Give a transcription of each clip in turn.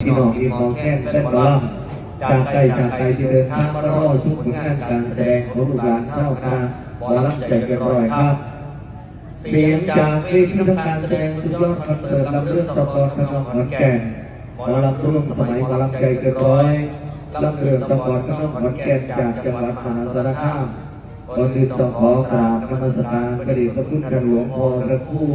พี่น้องที่มองแค่เป็นบอลจากไกลจากไกลที่เดินทางมารอชุมผลงานการแสดงของลูกหลานเช่าวคณะบอลลัมใจกินร้อยครับ เสียงจากเวทีทำการแสดงสุดยอดคอนเสิร์ตลำเรื่องตะกอนขนองขอนแก่นหมอลำร่วมสมัยหมอลำใจเกินร้อยลำเรื่องตะกอนขนองขอนแก่นจากจังหวัดมหาสารคามก่อนอื่นต้องขอกราบนมัสการพระเดชพระคุณท่านหลวงพ่อพระคู่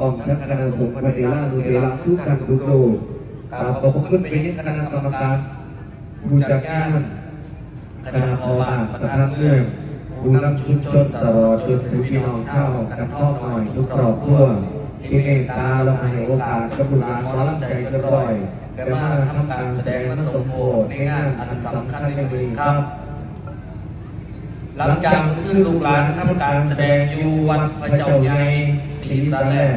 ป้อมท่านคณะสงฆ์พระเดชลูเทระทุกท่านทุกรูปก กราบขอบคุณไปยังคณะกรรมการผู้จัดงานคณะพอบานประธานเมืองผู้นำชุมชนตลอดจนถึงพี่น้องชาวกันท่อดหน่อยทุกครอบครัวที่เมตตาและให้โอกาสกับบุลาขอรับใจกันร้อยได้มาทำการแสดงมาสมโภชในงานอันสำคัญในวันนี้ครับ หลังจากขึ้นลูกหลานทำการแสดงอยู่วัดพระเจ้าใหญ่ศรีสะแลง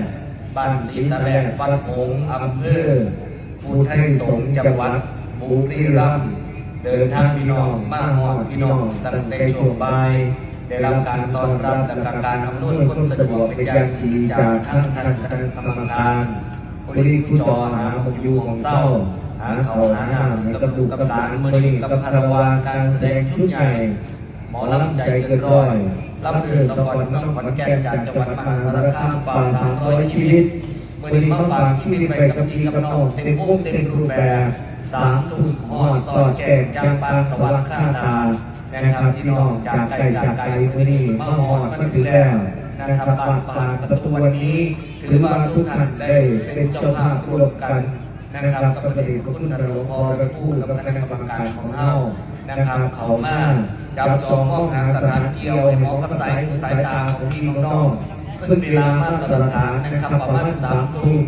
บ้านศรีสะแลงบ้านหงอำเภอ ภูไทยสงฆ์จังหวัดบุรีรัมย์เดินทางพี่น้องมาหอดพี่น้องตั้งแต่ช่วงบ่ายได้รับการต้อนรับและการอำนวยความสะดวกเป็นอย่างดีจากทั้งท่านคณะกรรมการบริคุจอหาหมอยู่ของเศร้า หาเขาหาหน้ากับดูกับหลานมือกับคารวาการแสดงชุดใหญ่ หมอลำใจเกินร้อยลำเรือตะกอนน้องขอนแก่นจากจังหวัดมหาสารคามกว่าสามร้อยชีวิต วันนี้มาฝากชีวิตไปกับพี่กับน้องเต็มวงเต็มรูปแบบสามทุ่มหอดสอดแก่จางปางสวรรค์ข้าตานะครับพี่น้องจากไกลจากไกลวันนี้มาหอดมันคือแล้วนะครับบางปางประตูวันนี้ถือว่าทุกท่านได้เป็นเจ้าภาพร่วมกันนะครับกับประเดชพระคุณท่านหลวงพ่อพรผู้กับคณะกรรมการของเฮานะครับเขามาจับจองห้องทางสถานเที่ยวให้เหมอกับสายหูสายตาของพี่น้อง ซึ่งเวลามาตรฐานนะครับประมาณสามทุ่ม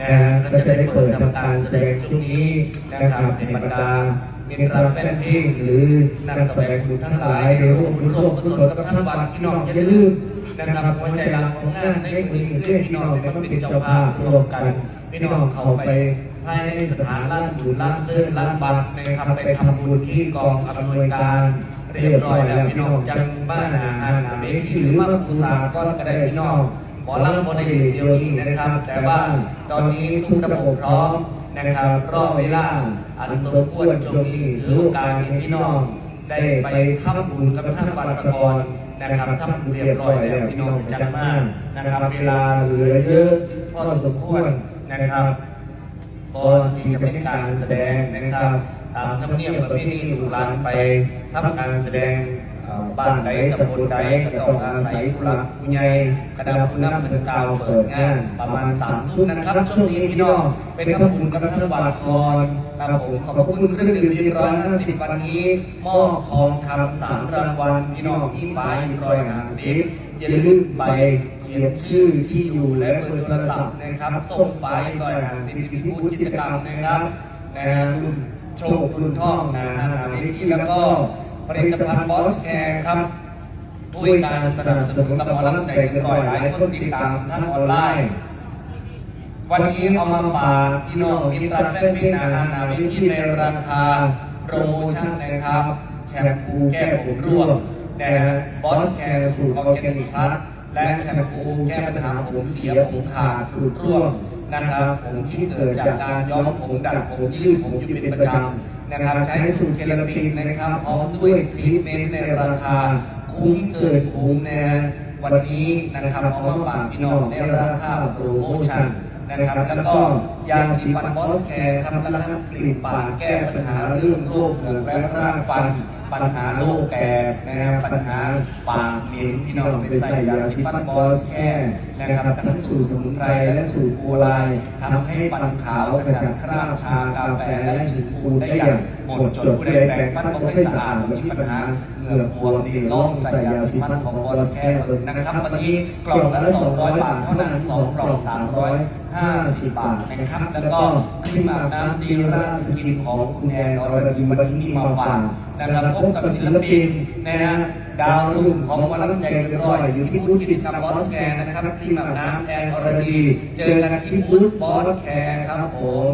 นะก็จะได้เปิดทำการแสดงช่วงนี้นะครับในบรรดาเป็นรับแฟนเพลงหรือนักแสดงบุญทั้งหลายในร่วมบุญร่วมกุศลกับท่านวัดพี่น้องอย่าลืมนะครับหัวใจหลักของงานในมือเพื่อพี่น้องในมันเป็นเจ้าภาพร่วมกันพี่น้องเข้าไปภายในสถานร้านบุญร้านเลื่อนร้านบัตรนะครับไปทำบุญที่กองอำนวยการ เรียบร้อยแล้วพี่น้องจังบ้านอาหารนาเมที่หรือมาปูสาก็กระได้พี่น้องหมอลำบนในเดียวนี้นะครับ แต่ว่าตอนนี้ทุกระบบพร้อมนะครับรอบเวลาอันสมควรช่วงนี้ถือโอกาสพี่น้อง ได้ไปทำบุญกับท่านปัสกรนะครับทำบุญเรียบร้อยแล้วพี่น้องจังมากนะครับเวลาเหลือเยอะพอสมควรนะครับก่อนที่จะเป็นการแสดงนะครับ ตามธรรมเนียมประเพณีลูกหลานไปทำการแสดงบ้านใดตำบลใดก็ต้องอาศัยผู้หลักผู้ใหญ่คณะผู้นำถึงกล่าวเปิดงานประมาณสามทุ่มนะครับช่วงนี้พี่น้องเป็นขบุญกับท่านวัดกรครับผมขอบคุณเครื่องดื่มย็นร้อยห้าสิบวันนี้มอบทองคำสามรางวัลพี่น้องที่ฝ่ายร้อยห้าสิบอย่าลืมไปเขียนชื่อที่อยู่และเบอร์โทรศัพท์นะครับส่งฝ่ายร้อยห้าสิบที่พูดกิจกรรมนะครับนะ โชครุ่นท่องนะฮะเวทีแล้วก็ผลิตภัณฑ์บอสแคร์ครับด้วยการสนับสนุนกับหมอลำใจกันร้อยหลายคนติดตามท่านออนไลน์ วันนี้เอามาฝากพี่น้องมิตรรักแฟนเพลงอาหานาเวทีในราคาโปรโมชั่นนะครับแชมพูแก้ผมร่วงนะฮะบอสแคร์สูตรออร์แกนิกพลัสและแชมพูแก้ปัญหาผมเสียผมขาดหลุดร่วง นะครับผมที่เกิดจากการย้อมผมดัดผมยืดผมอยู่เป็นประจำนะครับใช้สูตรเคลาตินนะครับพร้อมด้วยทรีทเมนต์ในราคาคุ้มเกินคุ้มนะฮะวันนี้นะครับเอามาฝากพี่น้องในราคาโปรโมชั่น นะครับ แล้วก็ยาสีฟันบอสแคร์ครับและน้ำกลิ่นปากแก้ปัญหาเรื่องโรคเหงือกและร่างฟัน ปัญหาโรคแตกนะครับปัญหาปากเหม็นพี่น้องไปใส่ยาสีฟันบอสแคร์นะครับทั้งสูตรสมุนไพรและสูตรโบราณทำให้ฟันขาวกระจ่างคราบชากาแฟและหินปูนได้อย่างหมดจดผู้ใดแปรงฟันก็ไม่สะอาดมีปัญหาเหงือกบวมดีล่องใส่ยาสีฟันของบอสแคร์เลยนะครับวันนี้กล่องละ200บาทเท่านั้น2กล่อง 50 บาทนะครับ แล้วก็ครีมอาบน้ำดีราสกินของคุณแอนอรดีวันนี้มีมาฝากนะครับพบกับศิลปินนะฮะดาวรุ่งของหมอลำใจเกินร้อยอยู่ที่บูธกิจกรรมบอสแคร์นะครับครีมอาบน้ำแอนอรดี เจอกันที่บูธบอสแคร์ครับผม